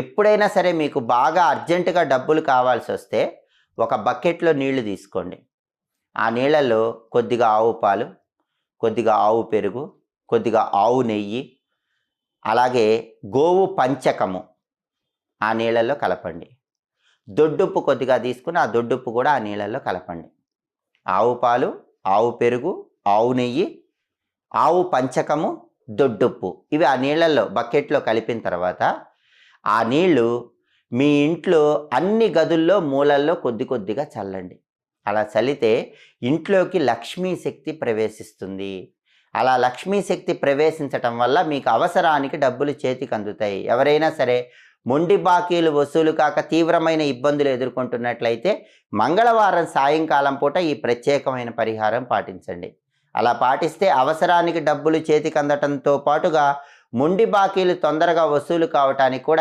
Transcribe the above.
ఎప్పుడైనా సరే మీకు బాగా అర్జెంటుగా డబ్బులు కావాల్సి వస్తే ఒక బకెట్లో నీళ్ళు తీసుకోండి. ఆ నీళ్ళల్లో కొద్దిగా ఆవు పాలు కొద్దిగా ఆవు పెరుగు కొద్దిగా ఆవు నెయ్యి అలాగే గోవు పంచకము ఆ నీళ్ళల్లో కలపండి. దొడ్డుప్పు కొద్దిగా తీసుకుని ఆ దొడ్డుప్పు కూడా ఆ నీళ్ళల్లో కలపండి. ఆవు పాలు ఆవు పెరుగు ఆవు నెయ్యి ఆవు పంచకము దొడ్డుప్పు ఇవి ఆ నీళ్ళల్లో బకెట్లో కలిపిన తర్వాత ఆ నీళ్ళు మీ ఇంట్లో అన్ని గదుల్లో మూలల్లో కొద్ది కొద్దిగా చల్లండి. అలా చల్లితే ఇంట్లోకి లక్ష్మీ శక్తి ప్రవేశిస్తుంది. అలా లక్ష్మీ శక్తి ప్రవేశించటం వల్ల మీకు అవసరానికి డబ్బులు చేతికి అందుతాయి ఎవరైనా సరే మొండి బాకీలు వసూలు కాక తీవ్రమైన ఇబ్బందులు ఎదుర్కొంటున్నట్లయితే మంగళవారం సాయంకాలం పూట ఈ ప్రత్యేకమైన పరిహారం పాటించండి. అలా పాటిస్తే అవసరానికి డబ్బులు చేతికి అందటంతో పాటుగా మొండి బాకీలు తొందరగా వసూలు కావటానికి కూడా